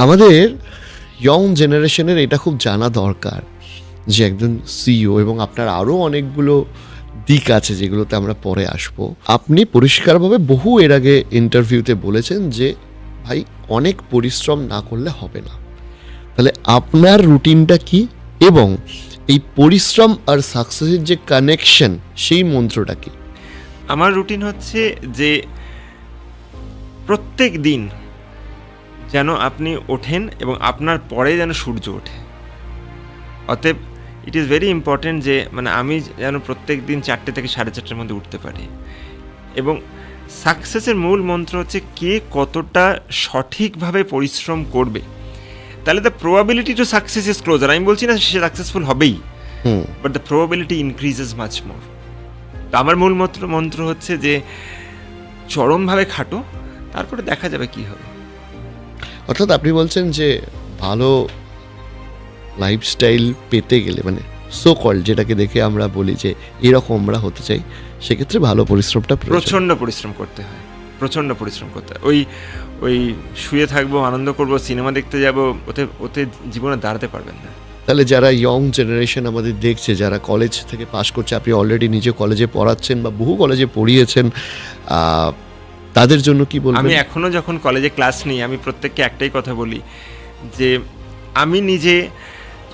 আমাদের ইয়ং জেনারেশনের এটা খুব জানা দরকার যে একজন সিইও এবং আপনার আরও অনেকগুলো দিক আছে যেগুলোতে আমরা পরে আসব। আপনি পরিষ্কারভাবে বহু এর আগে ইন্টারভিউতে বলেছেন যে, ভাই, অনেক পরিশ্রম না করলে হবে না। তাহলে আপনার রুটিনটা কি? এবং এই পরিশ্রম আর সাকসেসের যে কানেকশন সেই মন্ত্রটা কি? আমার রুটিন হচ্ছে যে প্রত্যেক দিন যেন আপনি ওঠেন এবং আপনার পরে যেন সূর্য ওঠে। অতএব ইট ইজ ভেরি ইম্পর্টেন্ট যে মানে আমি যেন প্রত্যেক দিন চারটে থেকে সাড়ে চারটের মধ্যে উঠতে পারি। এবং সাকসেসের মূল মন্ত্র হচ্ছে কে কতটা সঠিকভাবে পরিশ্রম করবে। তাহলে the probability to success is closer আমি বলছি না সে সাকসেসফুল হবেই। But the probability increases much more তো আমার মূল মন্ত্র মন্ত্র হচ্ছে যে চরমভাবে খাটো তারপরে দেখা যাবে কি হবে। অর্থাৎ আপনি বলছেন যে ভালো লাইফস্টাইল পেতে গেলে মানে সো কল যেটাকে দেখে আমরা বলি যে এরকম আমরা হতে চাই সেক্ষেত্রে ভালো পরিশ্রমটা প্রচণ্ড পরিশ্রম করতে হয় প্রচণ্ড পরিশ্রম করতে হয়। ওই ওই শুয়ে থাকব আনন্দ করব সিনেমা দেখতে যাব ওতে ওতে জীবনে দাঁড়াতে পারবেন না। তাহলে যারা ইয়ং জেনারেশন আমাদের দেখছে যারা কলেজ থেকে পাশ করছে আপনি অলরেডি নিজে কলেজে পড়াচ্ছেন বা বহু কলেজে পড়িয়েছেন তাদের জন্য কি বলব আমি এখনও যখন কলেজে ক্লাস নিই, আমি প্রত্যেককে একটাই কথা বলি যে, আমি নিজে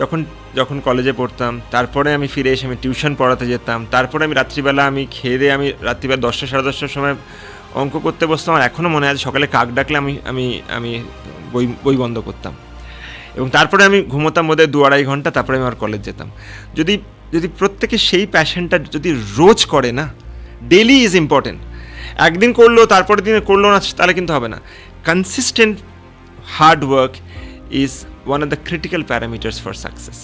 যখন যখন কলেজে পড়তাম, তারপরে আমি ফিরে এসে আমি টিউশন পড়াতে যেতাম, তারপরে আমি রাত্রিবেলা আমি খেয়ে দিয়ে আমি রাত্রিবেলা দশটা, সাড়ে দশটার সময় অঙ্ক করতে বসতাম আমার এখনও মনে আছে সকালে কাক ডাকলে আমি আমি আমি বই বই বন্ধ করতাম। এবং তারপরে আমি ঘুমোতাম বোধহয় দু আড়াই ঘণ্টা, তারপরে আমি আমার কলেজ যেতাম। যদি যদি প্রত্যেকে সেই প্যাশনটা যদি রোজ করে না ডেলি ইজ ইম্পর্টেন্ট একদিন করল, তারপরের দিনে করল না, তাহলে কিন্তু হবে না। Consistent hard work is one of the critical parameters for success